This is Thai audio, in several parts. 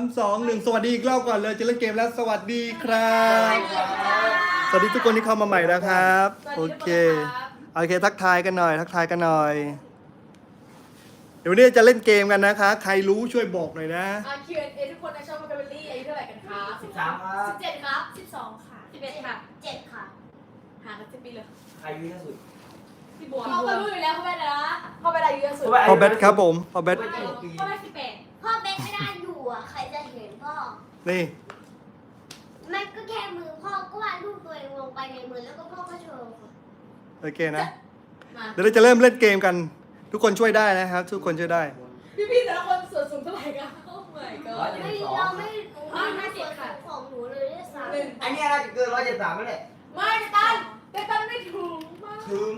ามสองหนึ่งสวัสดีอีกรอบก่อนเลยจะเล่นเกมแล้วสวัสดีครับ สวัสดีทุกคนที่เข้ามาใหม่นะครับ โอเคโอเค ทักทายกันหน่อย ทักทายกันหน่อย เดี๋ยววันนี้จะเล่นเกมกันนะคะ ใครรู้ช่วยบอกหน่อยนะ อ่า Q&A ทุกคนในช่องมาเบลลี่อายุเท่าไหร่กันคะสิบสามครับ สิบเจ็ดครับสิบสองค่ะสิบเอ็ดค่ะเจ็ดค่ะห่างกันสิบปีเลยใครอายุเยอะสุดพี่บัวเขาก็รู้อยู่แล้วเขาเป็นอะไรนะเขาเป็นอายุเยอะสุดพอเบสครับผมพอเบสไม่กี่ปีเขาเป็นสิบแปดพ่อเบสไม่ได้ อยู่อะใครจะเห็นพ่อ นี่มันก็แค่มือพ่อก็วาดรูปตัวเองลงไปในมือแล้วก็พ่อก็โชว์ โอเคนะ มาเดี๋ยวเราจะเริ่มเล่นเกมกัน ทุกคนช่วยได้นะครับ ทุกคนช่วยได้ พี่พี่ๆแต่ละคนส่วนสูงเท่าไหร่กันโอ้ my ร้อย god เจ็ดไม่สิบสอเรางไม่หนูไม่ได้ส่วนสูงของหนูเลยด้วยซ้หนึ่งอันนี้น่าจะเกินร้อยเจ็ดสิบสามไม่แหละไม่เตตันเตตันไม่ถึงมากถึง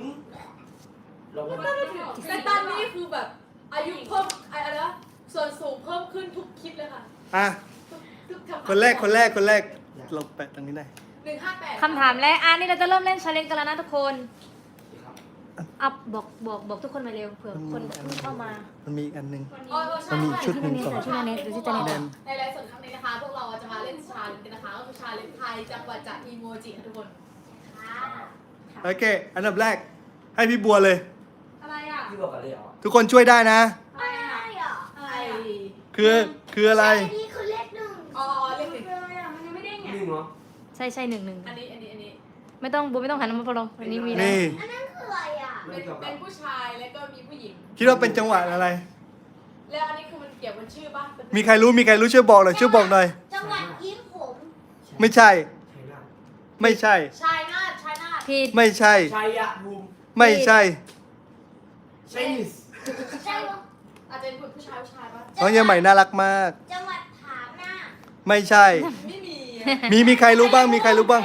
ลงเตมาตันไม่ถึงเตตันนี่คือแบบอายุเพิ่มอะไรนะ ส่วนสูงเพิ่มขึ้นทุกคลิปเลยค่ะอะ ทุกทุกทำคนแรกคนแรกคนแรกเราแปะตรงนี้ได้หนึ่งห้าแปดคำถามแรก อะนี่เราจะเริ่มเล่นชาเลนจ์กันแล้วนะทุกคนอัพบอกบอกบอกทุกคนมาเร็วเผื่อคนเพิ่งเข้ามา มันมีอีกอันหนึง อ๋อเออใช่มันมีใช่ชุดหนึ่งก่อนชื่อเน็ตหรือชื่อเจเน็ตแดนในไลฟ์สดครั้งนี้นะคะ พวกเราจะมาเล่นชาเลนจ์กันนะคะ ก็คือชาเลนจ์ไทยจังหวัดจากอีโมจิค่ะทุกคนำค่ะโอเค อันดับแรก ให้พี่บัวเลย อะไรอะ พี่บอกกันเลยเหรอ ทุกคนช่วยได้นะ ไม่ได้อะ อะไร คือคืออะไรนนี้คือเลขหนึ่งอ๋อเล่นหนึ่ง เลยอะมันยังไม่ได้ไงหนึ่งเหรอใช่ใช่หนึ่งหนึ่งอันนี้อันนี้อันนี้ ไม่ต้องบูไม่ต้องหันมาพอลงอันนี้มีแล้วนี่ อันนั้นคืออะไรอะไม่เป็นเกี่ยวกัเป็บนผู้ชายแล้วก็มีผู้หญิง คิดว่าเป็นจังหวัดอะไร แล้วอันนี้คือมันเกี่ยวกับชื่อป่ะเป็นมีใครรู้มีใครรู้ช่วยบอกหน่อยช่วยบอกหน่อย จังหวัดยิ้มผมไม่ใช่ ชัยนาทไม่ใช่ ชายนาฏชายนาฏผิดไม่ใช่ ชัยภูมิไม่ใช่ ชัยนิสใช่ปะ อาจจะเป็นผู้ชายผู้ชายป่ะน้องเยังใหม่น่ารักมาก จังหวัดผาหน้าไม่ใช่ ไม่มีมีมีใครรู้บ้าง มีใครรู้บ้าง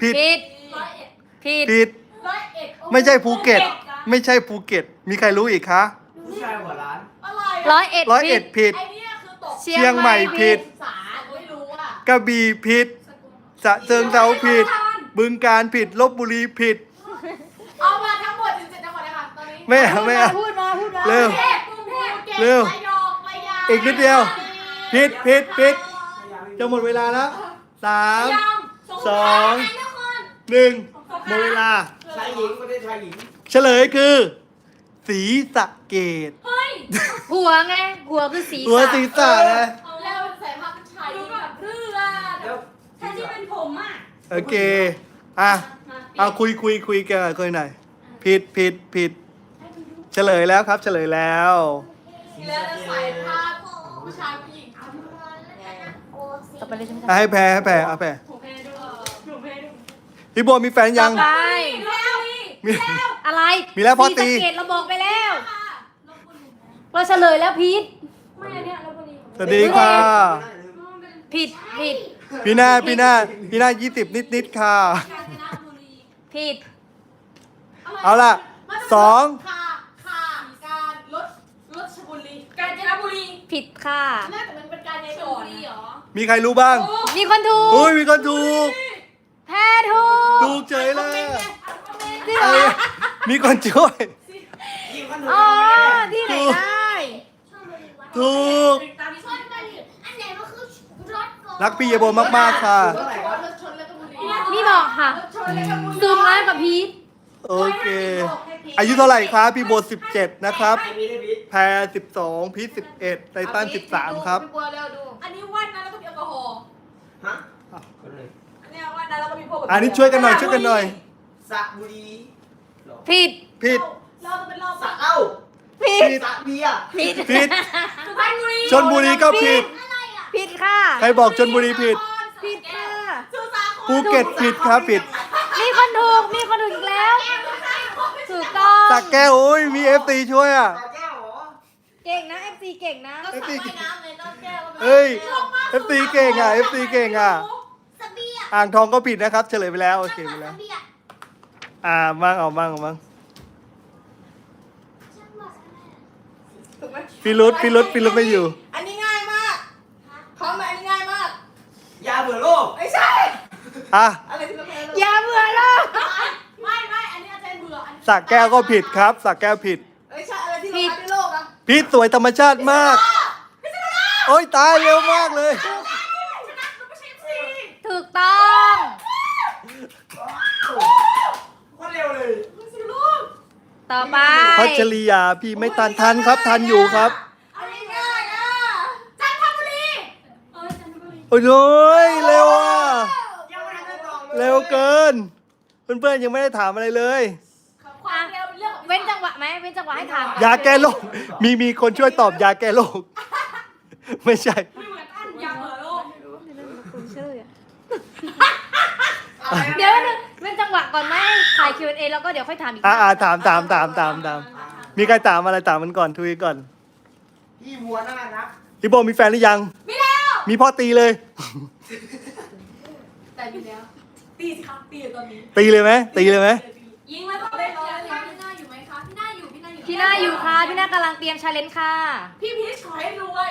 ผิดผิดร้อยเอ็ดผิดผิด ร้อยเอ็ดไม่ใช่ภูเก็ต ไม่ใช่ภูเก็ต มีใครรู้อีกคะผู้ชายหัวล้านอะไรร้อยเอ็ดร้อยผิเอ็ดดผิด ไอเนี่ยคือตกเชียงใหม่ผิด สาไม่รู้อะกระบี่ผิดสะเชิงเซาผิด บึงการผิดลบบุรีผิด เอามาทั้งหมดถึงเจ็ดจังหวัดเลยค่ะตอนนี้ไม่เอาไม่เอา พูดมาพูดมาเร็ว กรุง เทพกรุงเทพภูก็ตเร็วระยองระยองอีกนิดเดียวผิดผิดผิดจะจะหมดเวลาแล้วสามระยองสองทุกคนหนึ่งหมดเวลา ชายหญิงประเทศชายหญิงเฉลยคือสีสะเกดหัวไงหัวคือสีหัวสีสะนะแล้วใส่ผ้าผู้ชายนี่แบบเรือแล้วถ้าที่เป็นผมอะโอเคอะเอาคุยคุยคุยกันคุยหน่อยผิดผิดผิดเฉลยแล้วครับ เฉลยแล้ว แล้วจะใส่ผ้าผู้ชายผู้หญิงโอ้สีต่อไปเลยใช่ไหมอะให้แพ้ให้แพ้เอาแพ้ผมเพดูผมเพดูพี่บัวมีแฟนยัง ไป แล้วมี อะไรมีแล้วพอตีสีสะเกตเราบอกไปแล้วค่ะเราเฉลยแล้วพีทไม่อันเนี้ยแล้วพอดีสวัสดีค่ะผิดผิดพี่หน้าพี่หน้าพี่หน้ายี่สิบนิดนิดๆค่ะ กาญจนบุรีผิดเอาล่ะสองค่ะค่ะการรถรถชบุ รีกาญจนบุรีผิดค่ะ น่าจะมันเป็นการในก่อนเหรอมีใครรู้บ้างมีคนถูกอุ้ยมีคนถูก แพ้ถูกถูกเฉยเลยจริงเอเหรออมีคนช่วย อ๋อที่ไหนได้ ถูก ตามที่ชอบบริวัตรอันไหนมันคือรถโกรักพี่เยโบมากๆค่ะ รถชนรถชนแล้วก็บุรีนี่บอกค่ะรถชนแล้วก็บุรีสูงน้กว่าพีทโอเค อายุเท่าไหร่ครับพี่โบสิบเจ็ดนะครับไม่มีได้พิษแพรสิบสองพีทสิบเอ็ดไททันสิบสามครับ พี่บัวเร็วดู อันนี้วัดนะแล้วก็มีแอลกอฮอล์ฮะคนเลยอันเนี้ยวัดนะแล้วก็มีพวกแบบอันนี้ช่วยกันหน่อยช่วยกันหน่อย สระบุรีเหรอผิดผิด เราจะเป็นรอบสระเอ้าผิด ผิด สระเบียร์ผิด ผิด สุพรรณบุรีชนบุรีก็ผิด อะไรอะผิดค่ะ ใครบอกชนบุรีผิด ผิดค่ะ สุสาครภูเก็ตผิดครับผิด มีคนถูก มีคนถูกอีกแล้ว ถูกต้อง สักแก้วโอ้ยมีเอฟซีช่วยอะสระแก้วเหรอเก่งนะ FC เก่งนะก็สระว่ายน้ำเลยนอกแก้วก็มีเอ้ยเอฟซีเก่งอะเอฟซีเก่งอะสเบียร์อ่างทองก็ผิดนะครับ เฉลยไปแล้วโอเคจังหไปวัดแล้วสเบียร์อ่ามั่งเอามั่งเอามั่งจังหวัดอะไรอะถูกไหมพี่รุดพี่รุดพี่รุดไม่อยู่ อันนี้ง่ายมากพร้อมไหมอันนี้ง่ายมาก ยาเบื่อโลกไม่ใช่ อะ สักแก้วก็ผิดครับ สักแก้วผิดไม่ใช่อะไรที่เราทำในโลกอะพีทสวยธรรมชาติมากพิษณุโลกโอ้ยตายเร็วมากเลย ถูกต้องโคตรเร็วเลยต่อไปพัชริยาพี่ไม่ทันทันครับ ทันอยู่ครับอันนี้ง่ายอะจันทบุรีเออจันทบุรีโอ้ยโอ้ยเร็วอะยังไม่ทันได้ตอบเลยเร็วเกิน เพื่อนๆยังไม่ได้ถามอะไรเลย ไหมเว้นจังหวะให้ถามยาแก้โรคมีมีคนช่วยตอบยาแก้โรคไม่ใช่ ไม่เหมือนอันยาเบอร์โลกเดี๋ยวนึงเว้นจังหวะก่อนไหมถ่าย Q&A แล้วก็เดี๋ยวค่อยถามอีกอ่าอ่าถามถามถามถามถามมีใครถามอะไรถามมันก่อนทุยก่อนพี่วัวนั่นแหละครับพี่โบมีแฟนหรือยัง ไม่แล้วมีพ่อตีเลย แต่มีแล้วตีสิครับตีอยู่ตอนนี้ตีเลยไหมตีเลยไหมยิงแล้วก็ได้เลยพี่หน้าอยู่ไหมคะพี่หน้าอยู่ พี่หน้าอยู่พี่หน้าอยู่ค่ะ พี่หน้ากำลังเตรียมชาเลนจ์ค่ะ พี่พีชขอให้รวย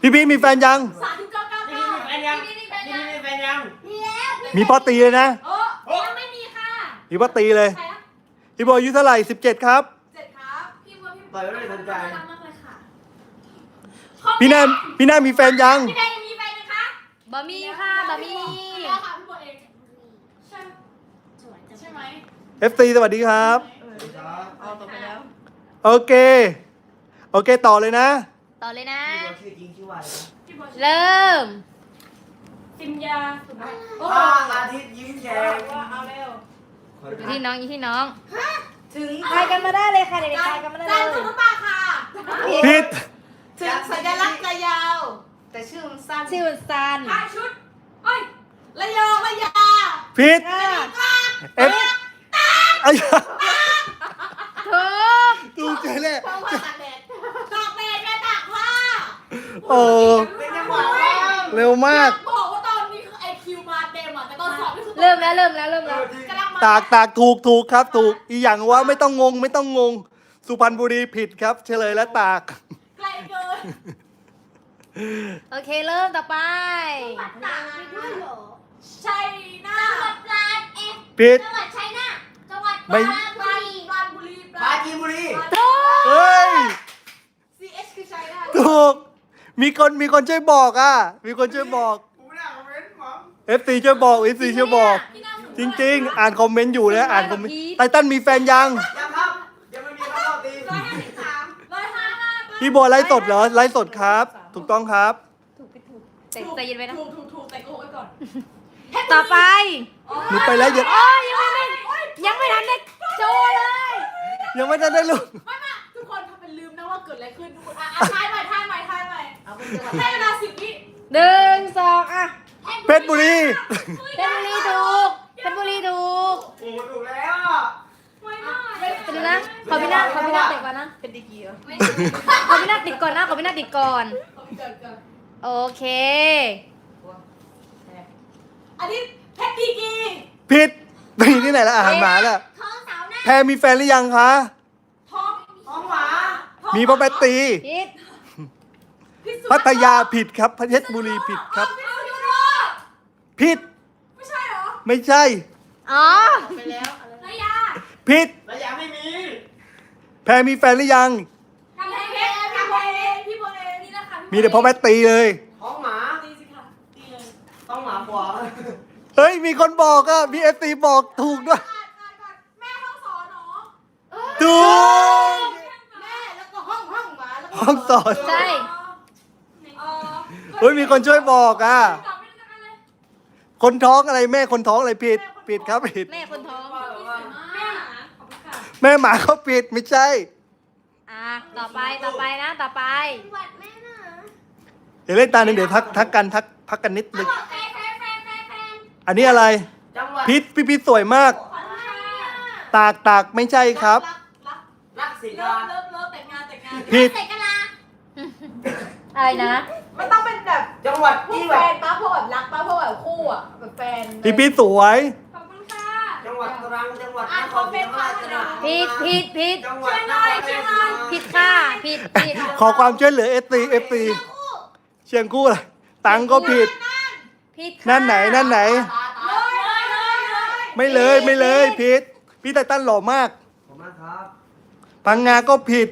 พี่พี่มีแฟนยัง สามเก้าเก้านี่เก้ามีแฟนยังนี่นี่นี่แฟนมียังแฟนยังมีแล้วมีพ่อตีเลยนะเออยังไม่มีค่ะมีพ่อตีเลย ใครนะพี่โบอายุเท่าไหร่สิบเจ็ดครับ เจ็ดครับพี่บัวพี่ต่อยไม่ได้สนใจรักมากเลยค่ะพี่นาพี่นามีแฟนยัง พี่แดงยังมีแฟนไหมคะบะหมี่ค่ะบะหมี่แล้วค่ะพี่บัวเองใช่สวยจังใช่ไหม FC สวัสดีครับครับเอาต่อไปแล้ว โอเค โอเคต่อเลยนะ ต่อเลยนะ พี่วัวชื่อจริงชื่อว่าอะไรนะพี่บัวเริ่ม ซิมยาถูกไหมโอ้พระอาทิตย์ยิ้มแฉ่งเอาเร็วอยู่ที่น้องอยู่ที่น้อง ถึงทายกันมาได้เลยค่ะเด็กๆทายกันมาได้จันเลทยร์ปาค่ะผิด ถึงสัญลักษณ์ระยาว แต่ชื่อมันสั้นชื่อซันผ้าชุดเอ้ยระยองระยาผิด ค่ะเอฟไอ้ยาถูก ดูใจแหละเพราะว่าตากแดดตากแดดแม่ตากผ้าโอ้เป็นจังหวะบ้างเร็วมาก บอกว่าตอนนี้คือไอคิวมาเต็มอะแต่ตอนสอบนี่คือเริ่มแล้วเริ่มแล้วเริ่มแล้วกำลังมาตากตากถูกถูกครับ ถูกอีอย่างว่าไม่ต้องงงไม่ต้องงง สุพรรณบุรีผิดครับ เฉลยและตาก ไกลเกินโอเคเริ่มต่อไปตากไปด้วยเหรอชัยนาจังหวัดปราณเอ๊ะผิด จังหวัดชัยนาทจังหวัดปไม่ ราณบุรีปราณบุรี ปปราราณจีนบุรีเฮ้ยซีเอชคือชัยนาถูก มีคนมีคนช่วยบอกอะ มีคนช่วยบอก ผมไม่ได้คอมเมนต์หมอ FC ช่วยบอก FC ช่วยบอก พี่น่าจริง ๆ อ่านคอมเมนต์อยู่นะอ่านคอมเมนต์ไททันมีแฟนยัง ยังครับ ยังไม่มีข้าวตีร้อยห้าสิบสามร้อยห้าห้าพี่โบไลฟ์สดเหรอ ไลฟ์สดครับ ถูกต้องครับ ถูกไปถูกแต่ใจเย็นไว้นะ ถูกถูกถูกแต่โกงไว้ก่อนต่อไป หนูไปแล้วยังโอ้ยยังไม่ได้ยังไม่ทันได้ โชว์เลย ยังไม่ได้ได้ลูกไม่ไม่ทุกคนทำเป็นลืมนะว่าเกิดอะไรขึ้นทุกคนอะอะทายใหม่ทายใหม่ทายใหม่ให้เวลาสิบวิหนึ่งสองอะเพชรบุรีเพชรบุรีถูกเพชรบุรีถูกโอ้โหถูกแล้วอะไม่ได้ไปดูนะขอพี่นาขอพี่นาติดก่อนนะเป็นดีกีเหรอขอพี่นาติดก่อนนะขอพี่นาติดก่อนเอาเกิดเกิดโอเคอันนี้เพชรดีกีผิด ไปที่ไหนละอาหารหมาล่ะท้องสาวหน้าแพรมีแฟนหรือยังคะทองท้องหมามีพ่อแปตตีพิษพิสูจน์พัทยาผิดครับเพชรบุรีผิดครับ พิสูจน์โลกผิด ไม่ใช่เหรอไม่ใช่ อ๋อ ไปแล้วระยาผิดแล้วยังไม่มีแพรมีแฟนหรือยังกำแพงเพชรพี่โบเอพี่โบเอนี่นะคะมีแต่พ่อแปตตีเลย ท้องหมาตีสิค่ะตีเลยท้องหมาขวา เฮ้ย มีคนบอกอะมีเอฟซีบอกถูกด้วยอ่านอ่านก่อนแม่ห้องสอนเหรอถูก แม่แล้วก็ห้องห้องหมาแล้วก็ห้องสอน ใช่ อ๋อเฮ้ยมีคนช่วยบอกอะ ตอบไม่ได้กันเลยคนท้องอะไรแม่คนท้องอะไรผิดผิดครับผิด แม่คนท้อง แม่หมาขอบคุณค่ะแม่หมาเขาผิดไม่ใช่ อะ ต่อไป ต่อไปนะ ต่อไปจังหวัดแม่หนาเดี๋ยวเล่นตาหนึ่งเดี๋ยวทักทักกันทักพักกันนิดนึงแฟนแฟนแฟนแฟนแฟน อันนี้อะไร จังหวัดพิษพี่พิษสวยมากขอบคุณค่ะตากตากไม่ใช่ครับ รักรักรักสิเลิกาฟเลิฟเลิฟแต่งงานแต่งงานผิด ใส่กะลาอะไรนะ มันต้องเป็นแบบจังหวัดพวกที่แฟแบบนป้าพวกแบบรักป้าพวกแบบคู่อะแบบแฟนพี่พิษสวย ขอบคุณค่ะ จังหวัดตรังจังหวัดอ่านนคคอรมเมศรีนต์ธรรมราชค่ะผิดผิดผิดจังหวัดนครราชสีมาผิดค่ะผิดผิดขอความช่วยเหลือเอฟซีเอฟซีเชียงกู้ล่ะตังก็ผิด ผิดค่ะนั่นไหนนั่นไหนเลยเลยเลยเลยไม่เลยไม่เลยผิด พี่ไตตันหล่อมาก ขอบคุณครับ พังงาก็ผิด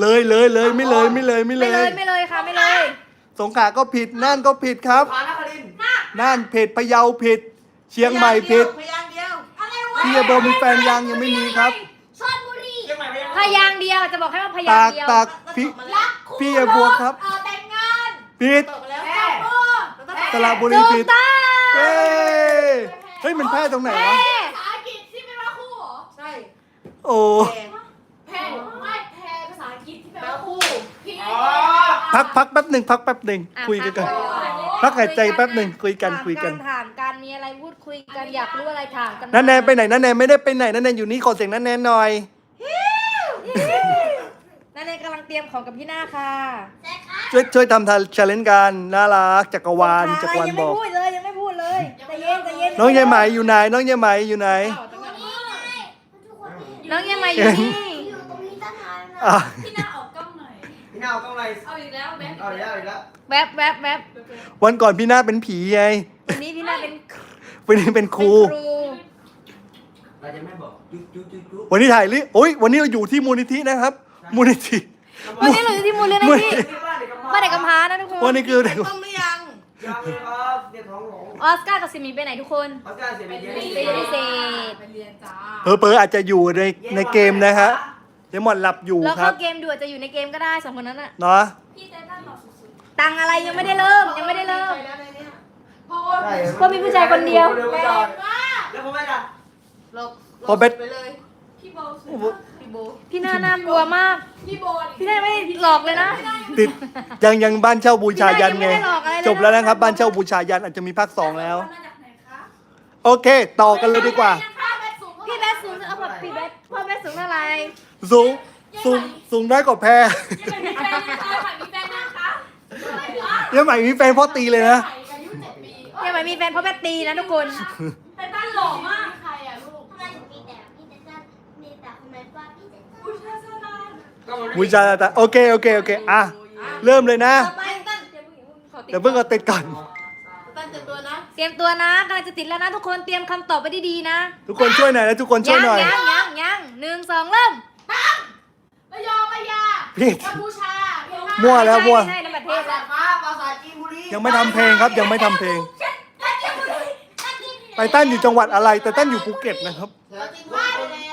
เลยเลยเลยไม่เลยไม่เลยไม่ไม่เลเลย ย ไม่เลยค่ะไม่เลยสสงขลาก็ผิดน่านก็ผิดครับ พานครินทร์น่านผิดพะเยาผิด เชียงใหม่ผิด พยางค์เดียวอะไรวะพี่โบมีแฟนยังยังไม่มีครับ ชลบุรีเชียงใหม่พยางค์พยางค์เดียวจะบอกให้ว่าพยางตาค์กเดียวตากพี่ รักคู่พี่อย่าบวกครับ เออแต่งงานผิด ตกแล้วแพร่เออ สระบุรีถูผิกดต้องเย้เฮ้ยมันแพ้ตรงไหนวะภาษาอังกฤษที่เป็นว่าคู่เหรอ ใช่ โอ้แพรไม่แพรภาษาอังกฤษที่แปลว่าคู่พี่อ๋อ พักพักแป๊บหนึ่งพักแป๊บหนึ่งอะคุยกันก่อน พักพักหายใจแป๊บหนึ่งคุยกันคุยกัน ถามการมีอะไรพูดคุยกันอยากรู้อะไรถามกันนั่นแนนไปไหนนั่นแนนไม่ได้ไปไหนนั่นแนนอยู่นี่ขอเสียงนั่นแนนหน่อย นั่นเองกำลังเตรียมของกับพี่หน้าค่ะใช่ค่ะช่วยช่วยทำทาชาเลนจ์กันน่ารักจักรวาลจักรวาลยังบไม่อกพูดเลยยังไม่พูดเลยใจเย็นใจเย็นน้องยายไหมอยู่ไหน น้องยายไหมอยู่ไหนตรงนี้ไงทุกคนที่น้องยังมาอยู่นี่อยู่ตรงนี้ตั้งนานแล้วอะพี่หน้าออกกล้องหน่อยพี่นาวกล้องไหนเอาอีกแล้วแบงค์เอาอีกแล้วเอาอีกแล้วแวบแวบแวบวันก่อนพี่หน้าเป็นผีไงวันนี้พี่หน้าเป็นวันนี้เป็นครูเป็นครูเราจะไม่บอกจุ๊บจุ๊บจุ๊บจุ๊บวันนี้ถ่ายลิโอ้ยวันนี้เราอยู่ที่มูลนิธินะครับ มูลนิธิวันนี้เราอยู่ที่มูลนิมูลธินิธิบ้านเด็กกำพร้าบ้านเด็กกำพร้านะทุกคนวันนี้คือเด็กยังเลยครับเด็กท้องหลงออสการ์กับซิมีไปไหนทุกคนเขาจะเสียไปเยอะไปเรียนพิเศษไปเรียนจ้าเพอเพอๆอาจจะอยู่ในในเกมนะฮะเดมอนหลับอยู่แล้วคเข้ารับเกมดูอาจจะอยู่ในเกมก็ได้สองคนนั้นอะเนาะพี่เต้ตั้นหล่อสุดตังอะไรยังไม่ได้เริ่มยังไม่ได้เริ่มเพราะว่าใช่เพราะมีผู้ชายคนเดียวเดี๋ยวแรไม่ได้งมากแล้วผมไม่ได้พอเบ็ด พี่โบสุดมากพี่โบพี่หน้าน่ากลัวมาก พี่โบพี่หน้าไม่ได้หลอกเลยนะ ติดยังยังบ้านเช่าบูชายันไงพี่หน้ายังไม่ได้หลอกอะไรเลยนะ จบแล้วนะครับ บ้านเช่าบูชายันอาจจะมีภาคสองแล้ว มาจากไหนคะโอเค ต่อกันเลยดีกว่า พี่แบสสูงเอาแบบพี่แบสพ่อแบสสูงเท่าไหร่สูงสูงสูงได้กว่าแพรยังมีแฟนนะคะมีแฟนนะคะยังใหม่มีแฟนพ่อตีเลยนะ อายุเจ็ดปียังไม่มีแฟนเพราะแบสตีนะทุกคน แต่ตั้นหล่อมากใครอะลูก ทำไมถึงมีแต่พี่เต้นมีแต่ทำไมว่า พี่เต้นผู้ชายสนานก็มันบูชายันโอเคโอเคโอเคอะเริ่มเลยนะต่อไปตั้นเดี๋ยวเพิ่งเอาติดก่อน ตั้นเต็มตัวนะเตรียมตัวนะกำลังจะติดแล้วนะ ทุกคนเตรียมคำตอบไว้ดีๆนะทุกคนช่วยหน่อยนะทุกคนช่วยหน่อย ยังยังยังหนึ่งสองเริ่มระยองระยาพี่กัมพูชาเมียนมามั่วแล้วมั่ว ไม่ใช่น้ำประเทภาศษาแล้วฟ้าภาษาจีนบุรียังไม่ทำเพลงครับยังไม่ทำเพลงตั้งที่ไหนไตตันอยู่จังหวัดอะไรไตตันอยู่ภูเก็ตนะครับ ภาษาจีนบุบ้านรีแล้วบ้านตีนบุรี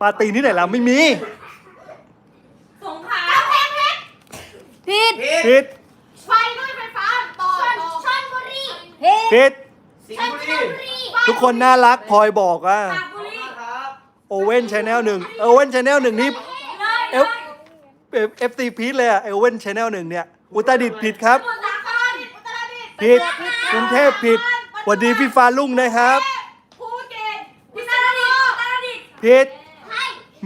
ปาตีนที่ไหนล่ะไม่มีสงขลากำแพงเพชรผิดผิดผิดไฟด้วยไฟฟ้าต่อต่อชลบุรีผิดผิดสิงห์บุรีบุรีทุกคนน่ารักพลอยบอกอะตากบุรีครับโอเว่นชาแนลหนึ่งโอเว่นชาแนลหนึ่งนี่ เลยเอฟเอฟซีพีทเลยอะเอเว่นชาแนลหนึ่งเนี่ย อุตรดิตถ์ผิดครับ สมุทรสาครอุตรดิตถ์ผิดกรุงเทพผิดสวัสดีพี่ฟ้าลุ่งนะครับ ภูเก็ตพิษณุโลกอุตรดิตถ์ผิด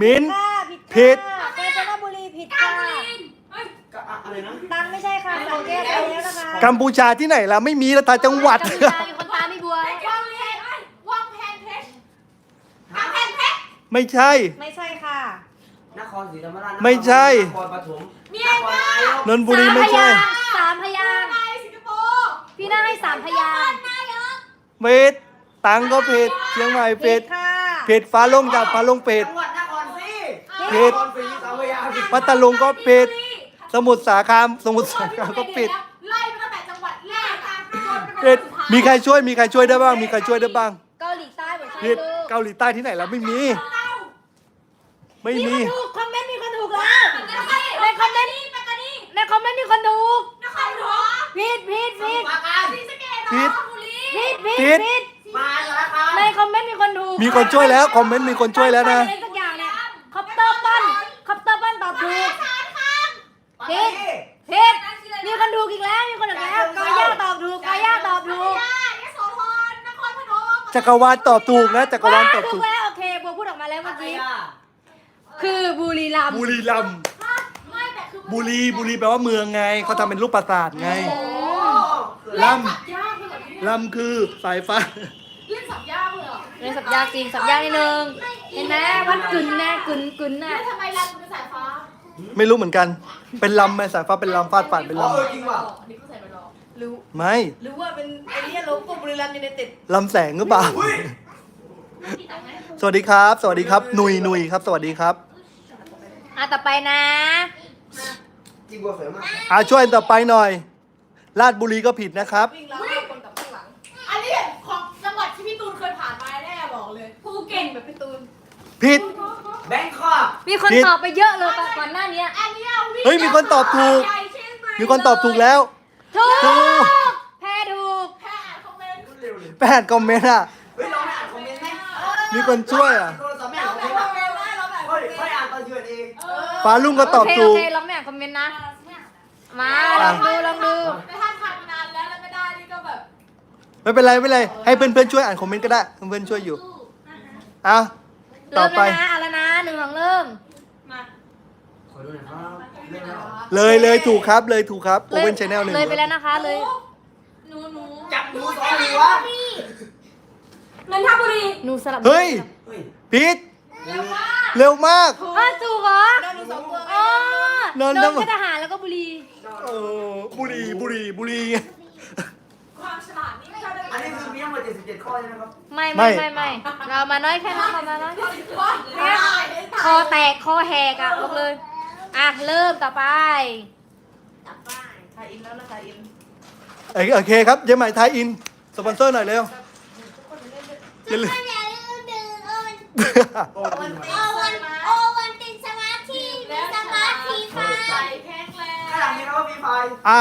มิ้นค่ะผิดผิดค่ะกาญจนบุรีผิดกาค่ะญบุรีเฮ้ยก็อะอะไรนะตังไม่ใช่ค่ะสองแก้วไปแล้วนะคะกัมพูชาที่ไหนล่ะ ไม่มีละตาจังหวัด กัมพูชามีคนตาไม่บัววังเพชรเอ้ยวังแพงเพชรกำแพงเพชรไม่ใช่ ไม่ใช่ค่ะ นครศรีธรรมราชไม่ใช่ นครปฐมเมียนมา นนทบุรีไม่ใช่ สามพยางค์ไทยสิงคโปร์พี่น่าให้สามพยางค์ผิดตังก็ผิดเชียงใหม่ผิดค่ะผิดฟ้าลุ่งจากฟ้าลุ่งผิดจังหวัดนครศรี ผิดนครศรีสามพยางค์พัทลุงก็ผิด สมุทรสาคราม สมุทรสาครามก็ผิด ไล่มาตั้งแต่จังหวัดแรกค่ะจนไปผิดสุดท้ายมีใครช่วย มีใครช่วยได้บ้าง มีใครช่วยได้บ้างเกาหลีใต้เหมือนใช่ผิดลูกเกาหลีใต้ที่ไหนแล้วไม่มีเอ้าไม่มี คนถูกคอมเมนต์มีคนถูกแล้วปัตตานีในคอมเมนต์ปัตตานีในคอมเมนต์มีคนถูกนครหลวงผิดผิดผิดปราการศรีสะเกษผิดราชบุรีผิดผิผิดดผิดมหาสารคามในคอมเมนต์มีคนถูกมีคนช่วยแล้ว คอมเมนต์มีคนช่วยแล้วนะอะไรสักอย่างเนี่ยคอปเตอร์ปั้นคอปเตอร์ปั้นตอบถูก ปัต ผิ ตา ด นี ผิดมีคนถูกอีกแล้ว มีคนถูกแล้วกอย่าตอบถูกกอย่าตอบถูก ยะโสธรนครพนม จักรวาลตอบถูกนะจักรวาลตอบถูถูกกแล้วโอเคบัวพูดออกมาแล้วพัเมื่อทกี้ยาคือบุรีรัมย์บุรีรัมย์ไม่แต่คือบุรีบุรีแปลว่าเมืองไงเขาทำเป็นรูปปราสาทไงโอ้ลยากเลยเหรอเนี่ยลำคือสายฟ้า เล่นสับยากเลยเหรอเรียนสับยากจริงสับยากนิดนึง เห็นไหมวัดกึนนะกึนกึนน่ะ แล้วทำไมเราเป็นสายฟ้าไม่รู้เหมือนกัน เป็นลำไหมสายฟ้าเป็นลำฟาดฝันเป็นอ๋อลเออจริงว่ะอันนี้เขาใส่ไป หรอำไม่หรือว่าเป็นไอ้เนี่ยโลโก้บุรีรัมย์ยูไนเต็ดลำแสงหรือเปล่าอุ้ยสวัสดีครับ สวัสดีครับหนุยหนุยครับ สวัสดีครับอะต่อไปนะ จีบัวสวยมากอ่าช่วยอันต่อไปหน่อยลาดบุรีก็ผิดนะครับ วิ่งแล้วห้าคนกับข้างหลัง อันนี้ของจังหวัดที่พี่ตูนเคยผ่านมาแน่บอกเลยภูเก็ตแบบพี่ตูน ผิด แบงคอกมีคนผิด ตอบไปเยอะเลยก่อนหน้านี้อันเนี้ยวิ่งเฮ้ยมีคนตอบถูก ใหญ่เชียงใหมีคนตอบถูกแล้ว ถูก ถูกแพ้ถูกแค่คอมเมนต์เร็วเลยแปดคอมเมนต์อะ เฮ้ยเราไม่อ่านคอมเมนต์ไหมมีคนช่วยอะ โทรศัพท์ไม่เราอ่านคอมแบบเมนต์คอมเมนต์ได้เราแบบเฮ้ยค่อยอ่านตอนยืนเองเออฟ้าลุงก็ตอบโอเคถูโอก เคเราไม่อ่านคอมเมนต์นะ มาลองดูลองดูแต่ถ้าทำนานแล้วแล้วไม่ได้นี่ก็แบบไม่เป็นไรไม่เป็นไร ให้เพื่อนๆช่วยอ่านคอมเมนต์ก็ได้ เพื่อนๆช่วยอยู่อะต่เริ่อมไป แล้วนะเอาแล้วนะหนึ่งสองเริ่ม มาขอดูหน่อยครับ เรื่องแล้วเหรอเลยเลยถูกครับเลยถูกครับโอเว่นชแนลหนึ่งเลยไปแล้วนะคะเลย หนูหนูจับหนูสองหัวนนทบุรีหนูสลับเฮ้ยเฮ้ยผิดเร็วมากเร็วมากอ้าวถูกเหรอได้หนูสองตัวไงอ๋อนนท์นทำท์ก็ทหารแล้วก็บุรี เออบุรีบุรีบุรีไง ความฉลาดนี่ไม่ใช่ได้อันนี้คือมีทั้งหมด77 ข้อใช่ไหมครับไม่ไม่ไม่ ไม่เรามาน้อยแค่นั้นเรามาน้อยเนี่ยคอแตกคอแหกอะบอกเลย อะเริ่มต่อไปถ่ายอินแล้วนะถ่ายอินเอ้ยโอเคครับเจ๊ใหม่ไทยอินสปอนเซอร์หน่อยเร็วอย่าลืม อย่าลืมดื่มโอวันโอ้ยโอวันโอวันติดสมาธิมีสมาธิฟ้าใส่แข็งแรงข้างหลังนี้เขาก็มีไฟอะ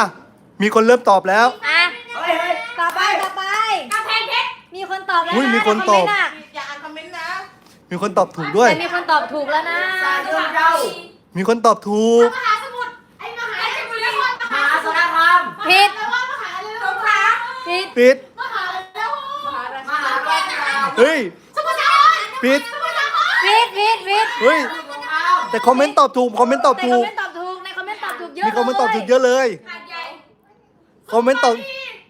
มีคนเริ่มตอบแล้ว อะเฮ้ยเฮ้ยต่อไปต่อไป กำแพงเพชรมีคนตอบแล้วอุ้ยนะมีคนตอบ ใเมต์ะอย่าอ่านคอมเมนต์นะมีคนตอบถูกด้วย แต่มีคนตอบถูกแล้วนะ สายเรื่องเจ้า มีคนตอบถูก มหาสมุทรไอ้มหาสมุทรนครมหาสารคามผิด แปลว่ามหาอะไรนะสงขลาผิด ปิด มหาอะไรแล้วมหารามชหาราชการเฮ้ย สมุทรสาครปิด สมุทรสาครผิดผิดผิดเฮ้ยสมุทรสงครามแต่คอมเมนต์ตอบถูก คอมเมนต์ตอบในคอถูมกเมนต์ตอบถูก ในคอมเมนต์ตอบถูกเยอะมีคอมเมนต์ตอบถูกเยอะเลย หาดใหญ่คอมเมนต์ตอบ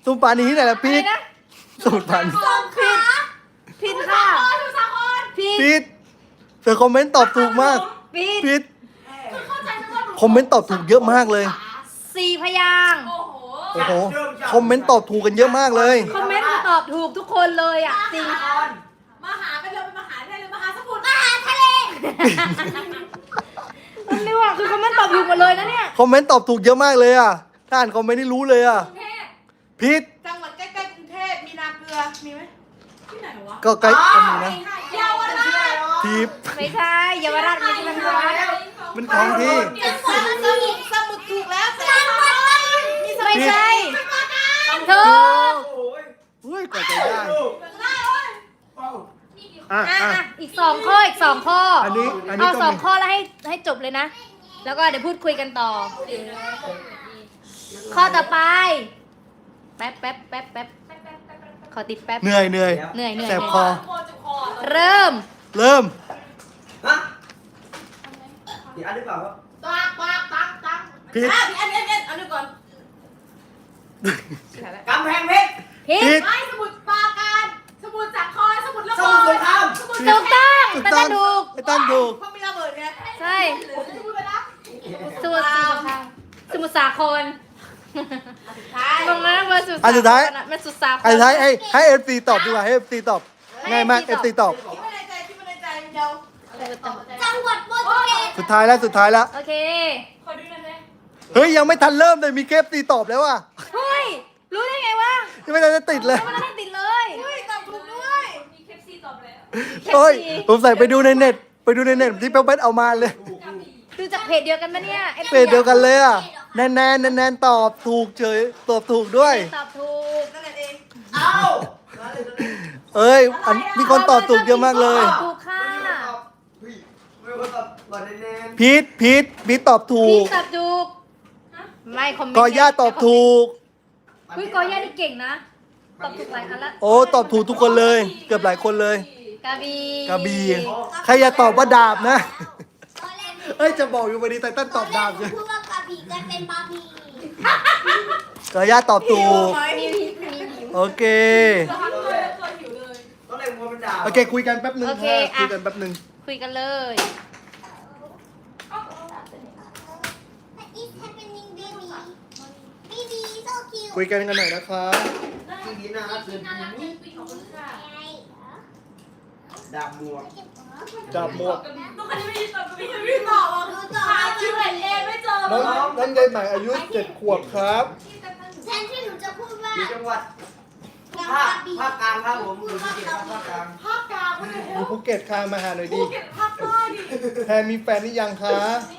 ซุมปานีที่ไหนล่ะอะปิไรดนะสมุดปานีสงขลาผิดค่ะสมุทรสาครผิดปิดแต่คอมเมนต์ตอบถูกมากผิดปิด คอมเมนต์ตอบถูกเยอะมากเลย สี่พยางค์โอ้โหโอ้โห คอมเมนต์ตอบถูกกันเยอะมากเลย คอมเมนต์คือตอบถูกทุกคนเลยอะสี่นครมหาไปเลยเป็นมหาได้เลยมหาสมุทรมหาทะเลมันนี่ว่าคือคอมเมนต์ตอบถูกหมดเลยนะเนี่ยคอมเมนต์ตอบถูกเยอะมากเลยอะ ถ้าอ่านคอมเมนต์นี่รู้เลยอะกรุงเทพผิดจังหวัดใกล้ๆกรุงเทพมีนาเกลือมีไหมที่ไหนวะก็ใกล้ก็มีนะเยาวราชทีบไม่ใช่เยาวราชไม่ใช่เป็นวั ดมันของที่จังหวัดสมุทรสมุดถูกแล้วจังหวัดสมุทรไม่ใช่ถูกโอ้ยอุ้ยกว่าจะได้ลูกได้เว้ยเอ้าอะอะอะอะอีกสองข้ออีกสองข้ออัอันนี้อันนี้เอาก็สองมีข้อแล้วให้ให้จบเลยนะ แล้วก็เดี๋ยวพูดคุยกันต่อ ข้อต่อไป แป๊บแป๊บแป๊บแป๊บขอติดแป๊บเหนื่อยเหนื่อยเหนื่อยเหนื่อยแสบคอโคจุคอเริ่ม เริ่มฮะ เดี๋ยวอ่านหรือเปล่าครับตักตักตักตักผิด อะพี่อันอันอันอันนี้ก่อนกำแพงเพชร ผิผิด ด ไม่สมุทรปราการ สมุทรสาครสมุทรละสคมุทรสรงคราม สมุทรถูกต้องถูกแต่ต้อจะงถูก ไอ้ตั้งถูก เพราะมีระเบิดไงใช่สมุทรไปนะสมุทรสาครสมุทรสาครท้ายตรงนั้นมันสุดอันสุดท้าย มันสุดสาคร ไอ้ท้ายให้ให้เอฟซีตอบดีกว่าให้เอฟซีตอบง่ายมากเอฟซีตอบคิดว่าในใจคิดว่าในใจเดียว จังหวัดโปรตุเกสสุดท้ายแล้วสุดท้ายแล้ว โอเคขอดูหน่อยสิเฮ้ย ยังไม่ทันเริ่มเลยมีเคฟซีตอบแล้วอะเฮ้ย รู้ได้ไงวะยังไม่ทันจะติดเลยมันไม่ติดเลยเฮ้ยตอบถูกด้วยมีเคปซีตอบแล้วโอ้ย ผมใส่ไปดูในเน็ต ไปดูในเน็ตที่เป๊ะๆเอามาเลยดูจากเพจเดียวกันปะเนี่ย FC เพจเดียวกันเลยอะ แนนแนนแนนตอบถูกเฉยตอบถูกด้วย ตอบถูกนั่นแหละเองเอ้า เอ้ยอันมีคนตอบถูกเยอะมากเลยถูกค่ะเฮ้ย ไม่คนตอบก่อนแน่ๆพีทพีทพีทตอบถูพี่ก ตอบถูกไม่คอมเมนต์กอย่าตอบถูกเฮ้ยกอย่านี่เก่งนะ ตอบถูกหลายอันละโอ้ตอบถูกทุกคนเลย เกือบหลายคนเลยกระบีกระบี่ใครอย่าตอบว่าดาบนะ ตอนแรกเอ้ยจะบอกอยู่วันนี้ไตตันตอบดาบเลนูยพูดว่ากระบี่กันเป็นบาบีกอย่าตอบถูกไหมโอเคจะทำเลย ตัวหิวเลยต้องเรียกว่าเป็นดาวโอเคคุยกันแป๊บนึงโอเคคุอะยกันแป๊บนึงคุยกันเลย What is happening baby baby so cute คุยกันกันหน่อยนะครับจริงดีนะครับน่ารักจริงๆขอบคุณค่ะไงดาบบัวจับหมวกทุกคนที่ไม่ได้ตอบก็ไม่ได้ตอบอะหาคิวเอ็นเอไม่เจอน้องน้องยายใหม่อายุเจ็ดขวบครับแทนที่หนูจะพูดว่า อยู่จังหวัด ภาคภาคกลางครับผมอยู่ที่เขตภาคกลางภาคกลางไม่ได้อยู่ภูเก็ตค่ะมาหาหน่อยภูดิเก็ตภาคใต้ดิแพรมีแฟนหรือยังคะ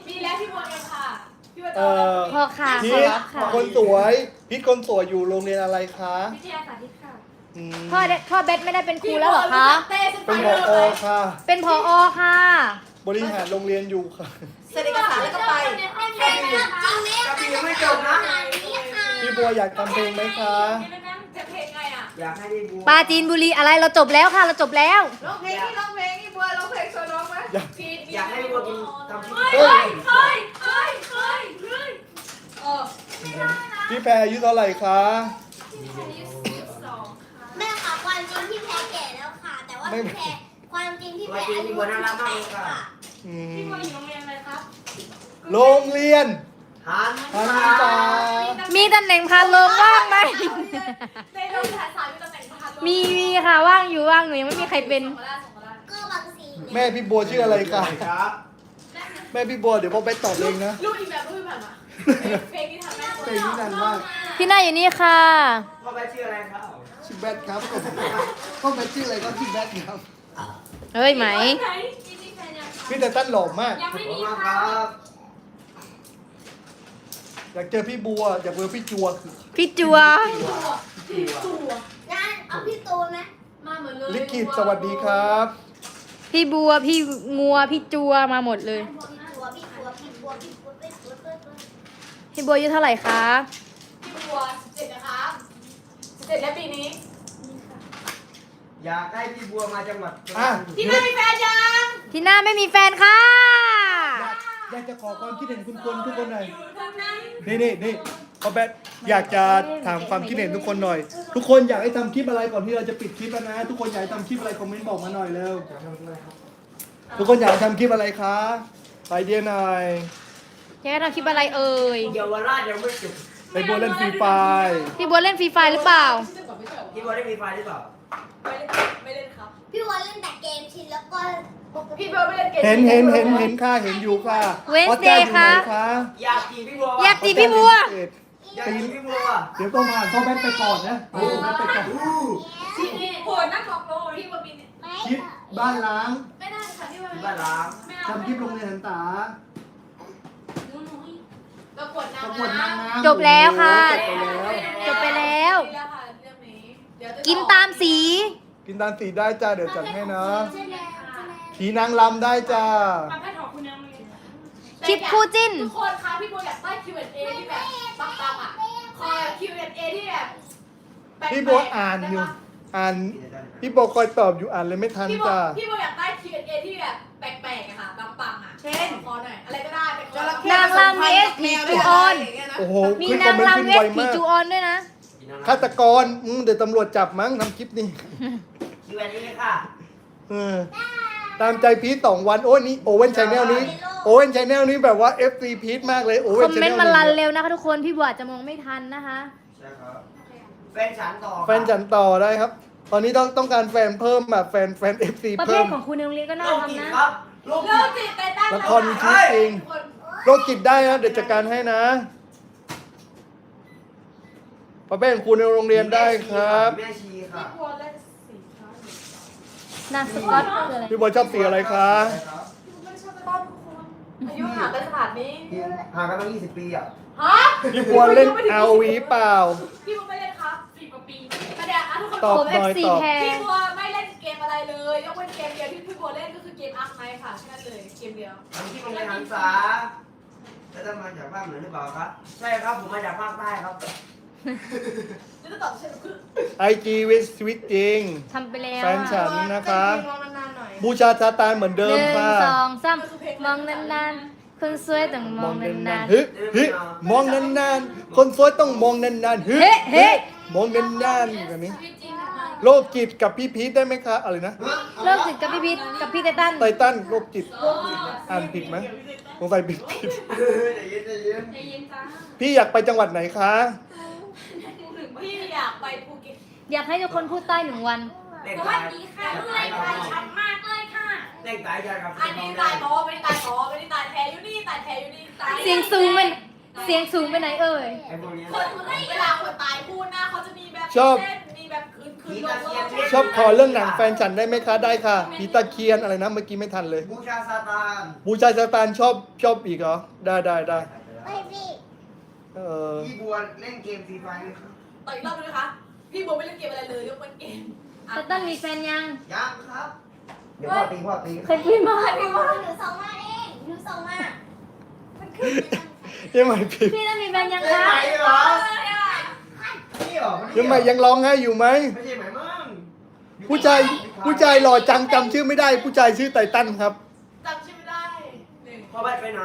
มีแล้วพี่บัวเองค่ะพี่บัวเจเอ่ออพ่อค่ะพีขอทรับค่ะคนสวยพีทคนสวยอยู่โรงเรียนอะไรคะวิทยาศาสตร์ที่ค่ะอืมพ่อได้พ่อเบสไม่ได้เป็นครูแล้วเหรอคะ เต้สไปเป็นเดผอร์อเลยค่ะ เป็นพอค่ะ บริหารโรงเรียนอยู่ค่ะ เสร็จเอกสารแล้วก็ไปเป็นเพลงครับจริงไหมกระบี่ยังไม่จบนะนี่ค่ะพี่บัวอยากทำเพลงไหมคะนี่เป็นนั่ง จะเพลงไงอะอยากให้ได้บัวปราจีนบุรีอะไรเราจบแล้วค่ะ เราจบแล้ว ร้องเพลงนี่ร้องเพลงนี่บัวร้องเพลงโชว์น้องไหมพีทอยากให้บัวกินทำคลิปเฮ้ยเฮ้ยเฮ้ยเฮ้ยเฮ้ยเออพี่แพรอายุเท่าไหร่คะแม่ค่ะความจริงพี่แพ้แก่แล้วค่ะ แต่ว่าพี่แพ้ความจริงพี่แพ้อายุ18ค่ะอืมพี่บัวอยู่โรงเรียนอะไรครับโรงเรียน หันพันมาษามีตำแหน่งพานโรงว่างไหม ในโรงเรียนภาษามีตำแหน่งประธานมีมีค่ะว่างอยู่ว่างหนูยังไม่มีใครเป็นส่งมาได้ส่งมาได้ก็บางสีแม่พี่บัวชื่ออะไรคะครับแม่พี่บัวเดี๋ยวพ่อไปตอบเองนะรูปอีกแบบรูปอีกแบบอะเพลงที่ทำแม่เพลงนี้นานมากพี่หน้าอยู่นี่ค่ะ พ่อแม่ชื่ออะไรครับชื่อแบทครับพ่อแม่ชื่ออะไรก็ชื่อแบทครับเฮ้ยไหมไหนจริงๆแฟนยังพี่แต่ตั้นหล่อมากยังไม่ขอบมีคุณมากคค่ะรับ อยากเจอพี่บัว อยากเจอพี่จัวพี่จัว พี่ตัวงั้นเอาพี่ตูนไหมมาเหมือนเลยลิขิตสวัสดีครับ พี่บัว พี่งัว พี่จัวมาหมดเลย พี่ตัวพี่ตัวพี่ตัวพี่ตัวพี่ตัวพี่ตัวพี่บัวอายุเท่าไหร่คะ พี่บัวเจ็ดนะคะเจ็ดแล้วปีนี้ อยากให้พี่บัวมาจังหวัดอะพี่น่ามีแฟนยังพี่หน้าไม่มีแฟนค่ะ อยากอยากจะขอความคิดเห็นคุณคนทุกคนหน่อยอยู่ทางนั้นนี่นี่นี่พ่อแบทอยากจะถามความคิดเห็นทุกคนหน่อย ทุกคนอยากให้ทำคลิปอะไรก่อนที่เราจะปิดคลิปแล้วนะ ทุกคนอยากให้ทำคลิปอะไรคอมเมนต์บอกมาหน่อยเร็ว ทุกคนอยากให้ทำคลิปอะไรคะไปเดียหน่อยอยากให้ทำคลิปอะไรเอ่ยเยาวราชยังไม่จบไปบัวเล่นฟรีไฟร์พี่บัวเล่นฟรีไฟหรือเปล่า พี่บัวได้มีไฟหรือเปล่าไม่เล่นไม่เล่นครับพี่วันเล่นแต่เกมชินแล้วก็ พี่บัวไม่เล่นเกมเห็นเห็นเห็นเห็นค่ะเห็นอยู่ค่ะ Wednesday ออสการ์อยู่ไหนค่ะคะอยากจีบพี่บัวอยากจีบพี่บัวอยากจีบพี่บัวเดี๋ยวต้องผ่านพ่อแบทไปก่อนนะพ่อแบทไปก่อนอู้ที่นี่โหดนักบอกโลพี่บัวปีนี้ไม่คลิปบ้านล้างไม่น่าจะค่ะที่ว่าที่บ้านล้างไม่เอาทำคลิปโรงเรียนหันตาประกวดนางประกวดนางงามจบแล้วค่ะ จบไปแล้ว จบไปแล้วเรื่องค่ะเรื่องนี้เดี๋ยวจะกินตามสี กินตามสีได้จ้าเดี๋ยวจัดให้นะ ใช่แล้วใช่แล้ว ผีนางรำได้จ้าทำให้ถอดคุณยังมีคลิปคู่จิ้น ทุกคนคะพี่บัวอยากได้ Q&A ที่แบบปังๆอะคอย Q&A ที่แบบแปลกๆพี่บัวอ่านอยู่อ่าน พี่โบคอยตอบอยู่อ่านเลยไม่ทันพี่บัวจ้า พี่บัวอยากได้ Q&A ที่แบบแปลกๆอะค่ะปังๆอะเช่น ขอหน่อยอะไรก็ได้แต่ขจอ ระเข้นางรำ vs ผีจูออน โอ้โหมีขึ้นคนาองมเมนต์ขึ้นรำเวไวสผีมากจูออนด้วยนะ ฆาตกรอืมเดี๋ยวตำรวจจับมั้งทำคลิปนี้คิวอันนี้เลยค่ะ เออ ตามใจพีทสองวันโอ้ยนี่โอเว่นชแนลนี้โอเว่นชแนลนี้แบบว่า FC พีทมากเลยโอคเว่อนมชเมแนนลต์มารันเร็วนะคะทุกคนพี่บัวอาจจะมองไม่ทันนะคะ ใช่ครับแฟนฉันต่อแฟนจันต่อได้ครับ ตอนนี้ต้องต้องการแฟนเพิ่มแบบแฟนแฟน FC ประเภเพิ่ทม ของคุณในโรงเรียนก็น่าโลกทำจิตนะ ครับโลกเลิจิกตจิตไตตันละครมีชีวิตจริงทุกคนโรคจิตได้นะเดี๋ยวจัดการให้นะประเภทของคุณในโรงเรียนได้ครับ แม่ชีค่ะพี่บัวได้สีฟ้านางสกอตคืออะไรพี่บอยชอบสีอะไรคะใช่ครับพี่บัวไม่ชอบต้อนทุกคนอายุห่างกันขนาดนี้ห่างกันตั้ง20 ปีอะฮะพี่บัวเล่น RV เปล่า พี่บัวไม่เล่นครับสิบกว่าปีกระเดี๋ยวอะทุกคนตอบผมหน่อย FC ตอบแพรพี่บัวไม่เล่นเกมอะไรเลยยกเว้นเกมเดียวที่พี่บัวเล่นก็คือเกมอาร์คไนท์ค่ะแค่นั้นเลยเกมเดียวทำที่โรงเรียนหันษาแล้วจะมาจากภาคเหนือหรือเปล่าครับ ใช่ครับผมมาจากภาคใต้ครับ จะตอบใช่ไหมคือ IG วิสวิตจริง ทำไปแล้วแฟนฉันอะนะคะมองนานๆหน่อยบูชาซาตานเหมือนหเดิมนึ่งค่ะสองสามมองนานๆคนสวยต้องมมอองงนานๆ เฮ้ยเฮ้ยมองนานๆ คนสวยต้องมองนานๆๆเฮ้เฮ้ยเฮ้มองนานๆแบบนี้ ชีวิตจริงทำไมโรคจิตกับพี่พีทได้ไหมคะอะไรนะเริ่มจิตกับพี่พิษกับพี่ไตตันไตตันโรคจิต อ่านผิดไหมสงสัยผิดผิดใจเย็นใจเย็นใจเย็นจ้าพี่อยากไปจังหวัดไหนคะ พี่อยากไปภูเก็ตอยากให้ทุกคนพูดใต้หนึ่งวัน เด็กสชาวัสยดีค่ะเมื่อไรค่ะชัดมากเลเด็กตายใจกับอันนี้ตายหมอไม่ได้ตายหมอไม่ได้ตายแท้อยู่นี่ตายแท้อยู่นี่ตายเสียงสูงเป็นเสียงสูงไปไหนเอ่ย ไอ้พวกนี้คนเวลาคนตายพูดนะเขาจะมีแบบชอบ เส้นมีแบบคืนคืนลงลงชอบขอเรื่องหนังแฟนฉันได้ไหมคะได้ค่ะผีตะเคียนอะไรนะเมื่อกี้ไม่ทันเลยบูชาซาตานบูชาซาตานชอบชอบอีกเหรอได้ได้ได้ ไม่พี่เออ พี่บัวเล่นเกมฟรีไฟไหมครับ ต่ออีกรอบนึงนะคะ พี่โบไม่เล่นเกมอะไรเลยยกเว้นเกมแต่ต้นมีแฟนยังยังครับ เดี๋ยวพ่อตีพ่อตีเคยพี่มาพี่ว่าหนูส่งมาเองหนูส่งมามันขึ้นมายังไม่พิมพ์พี่ต้นมีแฟนยังเล่นคะไหมเหรอนี่เหรอยังไม่ยังร้องไห้อยู่ไหมไม่ใช่ไหมมั่งผู้ชายผู้ชายหล่อจังจำชื่อไม่ได้ ผู้ชายชื่อไตตันครับจำชื่อไม่ได้หนึ่งพ่อแม่ไปไหน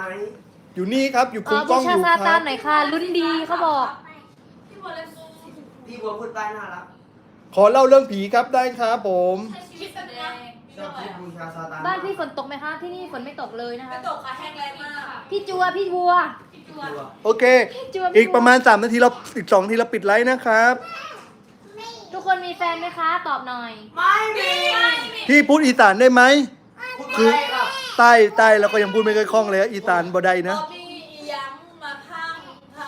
อยู่นี่ครับอยู่อ๋คุอมกบูล้องอชายู่ซาคตารันบหน่อยค่ะลุ้นดีเขาบอกพี่โบเล่น พี่บัวพูดใต้น่ารักขอเล่าเรื่องผีครับได้ครับผมคิดกันนะชอบพูดบูชาซาตานบ้านพี่ฝนตกไหมคะที่นี่ฝนไม่ตกเลยนะไม่คะ ตกค่ะแห้งแรงมากพี่จัวพี่วัวพี่จัวบัวโอเค พี่จัวอีพี่กวัวประมาณ 3 นาทีเราอีก 2 นาทีเราปิดไลฟ์นะครับ ทุกคนมีแฟนไหมคะ ตอบหน่อย ไม่มีพี่พูดอีสานได้ไหม พูดอะไรครับใต้ใต้เราก็ยังพูดไม่ค่อยคล่องเลยอีสานบ่ได้นะตอนนี้อีหยังมาพังเธอ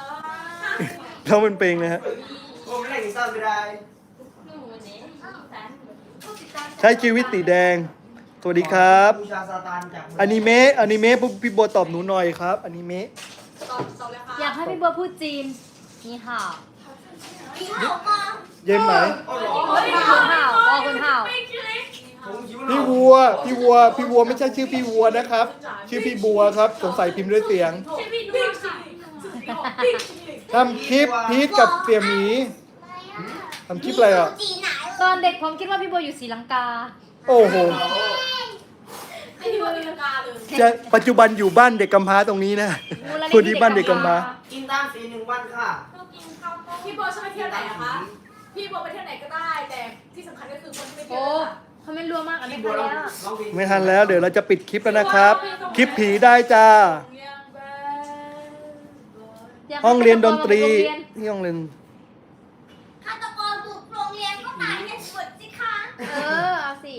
เราเป็นเพลงนะฮะ ผมเล่นกีตาร์ไม่ได้ใช้ชีวิตสีแดง สวัสดีครับบูชาซาตานจากอนิเมะอนิเมะพี่บัวตอบหนูหน่อยครับอนิเมะตอบตอบเลยค่ะอยากให้พี่บัวพูดจีนนี่ค่ะพี่เขามองเย็นไหมโอ้โหคุณห่าวอ๋อคุณห่าวผมหิวพี่วัว พี่วัว พี่วัวไม่ใช่ชื่อพี่วัวนะครับ ชื่อพี่บัวครับ สงสัยพิมพ์ด้วยเสียงชื่อพี่ดวงค่ะพี่ชิลิทำคลิปพีทกับเสี่ยหมี ทำคลิปอะไรอะจีไหนตอนเด็กผมคิดว่าพี่บัวอยู่ศรีลังกา โอ้โหไอ้ที่ว่าตีลังกาเลยจะปัจจุบันอยู่บ้านเด็กกำพร้าตรงนี้นะมูลนิธิคนที่บ้านเด็กกำพร้า กินตามสีหนึ่งวันค่ะพี่โบชอบไปเที่ยวไหนอะคะ พี่โบไปเที่ยวไหนก็ได้ แต่ที่สำคัญก็คือคนที่ไปเที่ยโอ้วค่ะเขาไม่รัวมากอะไม่พี่บัทัวนร้องแล้วร้องเพลงไม่ทันแล้วเดี๋ยวเราจะปิดคลิปแล้วนะครับ คลิปผีได้จ้าอยากให้ห้องเรียนดนตรีโงเยนที่ห้องเรียน ฆาตกรบุกโรงเรียนก็ตายกันหมดสิคะ เออ เอา สิ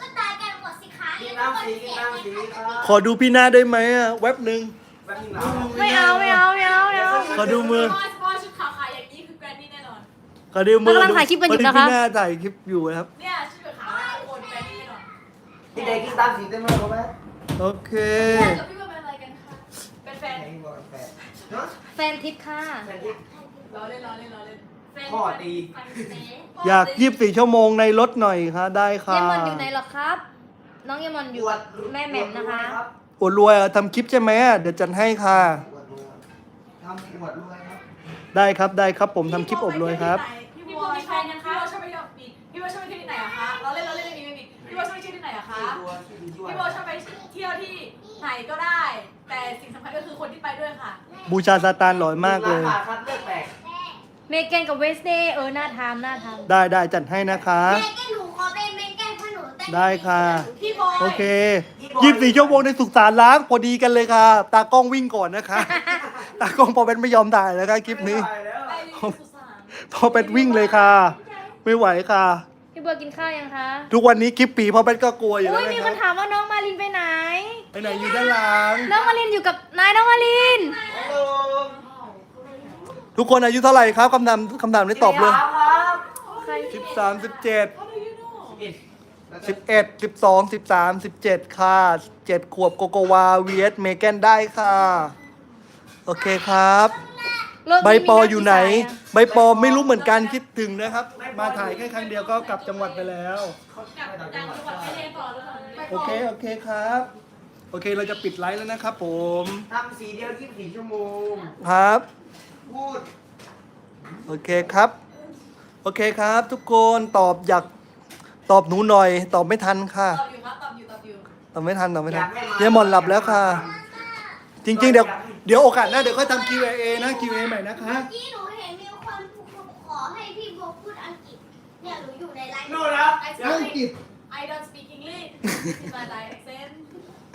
ก็ตายกันหมดสิคะกินแล้วก็น้ำสีเสีกินยน้ำสีครับขอดูพี่หน้าได้ไหมอะแว็บหนึ่งแป๊บนึงนะไม่เอาไม่เอาไม่เอาไม่เอาขอดูมือสปอยชุดขาวๆอย่างนี้คือแกรนดี้แน่นอน ขอดูมือเรากำลังถ่ายคลิปกันอยู่นะคะพดีพี่หน้าถ่ายคลิปอยู่นะครับ เนี่ยชุดแบบขาวๆโอนแกรนดี้แน่นอนพี่เด็กกินตามสีเต็มเลยรู้ไหมโอเคแม่กับพี่โบเป็นอะไรกันคะเป็นแฟนแฟนบอกแฟนเนาะแฟนทิปค่ะ แฟนที่ล้อเล่นล้อเล่นล้อเล่นแฟน พ่อตี อยากยีิบสี่ชั่วโมงในรถหน่อยค่ะ ได้ค่ะเยมอนอยู่ไหนเหรอครับ น้องเยมอนอยู่กับแม่แหม่มนะคะ อวดรวยอะทำคลิปใช่ไหมอะเดี๋ยวจัดให้ค่ะ อวดรวยทำอวดรวยครับ ได้ครับได้ครับผมทำคลิปอบรวยครับ พี่โบมีแฟนยังคะพี่โบชอบไปเที่ยวปีพี่โบชอบไปเที่ยวที่ไหนอะคะเราเล่นเราเล่นไม่มีไม่มีพี่โบชอบไปเที่ยวที่ไหนอะคะตัวที่ดีช่วยพี่โบชอบไปเที่ยวที่ไหนก็ได้ แต่สิ่งสำคัญก็คือคนที่ไปด้วยค่ะ บูชาซาตานหล่อยมากเลย ราคาคัดเลือกแตก เมแกนกับเวสเดย์เออน่าทำน่าทำได้ได้จัดให้นะคะ แม่แกหนูขอเป็นแม่แกขนูแต่ได้ค่ะ พี่บอยโอเคยี่สิบสี่ชั่วโมงในสุสานล้างพอดีกันเลยค่ะ ตากล้องวิ่งก่อนนะคะ ตากล้องพอเป็นไม่ยอมถ่ายนะคะคลิปนี้ไม่ไหวแล้วไปสุสานพอเป็นวิ่งเลยค่ะ ไม่ไหวค่ะ พี่บัวกินข้าวยังคะทุกวันนี้คลิปปีพอเป็นก็กลัวอยู่แล้อุ้วยมีนะคคนรับถามว่าน้องมาลินไปไหน ไปไหนอยู่ด้านหลัง น้องมาลินอยู่กับนายน้องมาลิน ฮัลโหล ทุกคนอายุเท่าไหร่ครับคำถามคำถามนี้ตอบเลยครับใครสิบสามสิบเจ็ดอิดสิบเอ็ดสิบสองสิบสามสิบเจ็ดค่ะเจ็ดขวบโกโกวาเวียสเมแกนได้ค่ะ โอเคครับโลกใบนี้มีปอนักอยู่ไหนวิจัะใบปอไม่รู้เหมือนกันคิดถึงนะครับ มาถ่ายแค่ครั้งเดียวก็กลับจังหวัดไปแล้วเขาไปต่างจังหวัดจังหวัดไปเรียนต่อแล้วค่ะโอเคโอเคครับ โอเคเราจะปิดไลฟ์แล้วนะครับผมทำสีเดียว24ชั่วโมงครับ พูด โอเคครับ โอเคครับ ทุกคนตอบอยากตอบหนูหน่อย ตอบไม่ทันค่ะ ตอบอยู่ครับตอบอยู่ตอบอยู่ ตอบไม่ทันตอบไม่ทันเยมอนหลับแล้วค่ะ จริง ๆ เดี๋ยวเดี๋ยวโอกาสหน้าเดี๋ยวค่อยทำ Q&A นะ Q&A ใหม่นะคะ ที่หนูเห็นมีคนขอให้พี่โบพูดอังกฤษ เนี่ยหนูอยู่ในไลน์นู่นแล้ว I อังกฤ speak ษ I don't speak English This is my life accent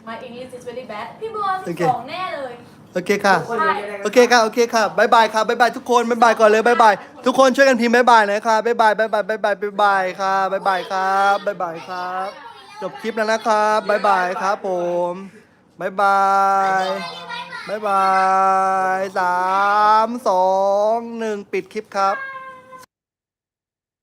My English is very bad พี่บัวโอสิบเคสองแน่เลย โอเคค่ะคนเดียวจะได้กันโอเคค่ะ โอเคค่ะบายบายค่ะบายบายทุกคนบายบายก่อนเลยบายบายทุกคนช่วยกันพิมพ์บายบายหน่อยค่ะบายบายบายบายบายบายบายบายค่ะบายบายครับบายบายครับคุยแล้วจบคลิปแล้วนะครับบ๊ายบายครับผมบ๊ายบายบ๊ายบายสามสองหนึ่งปิดคลิปครับบ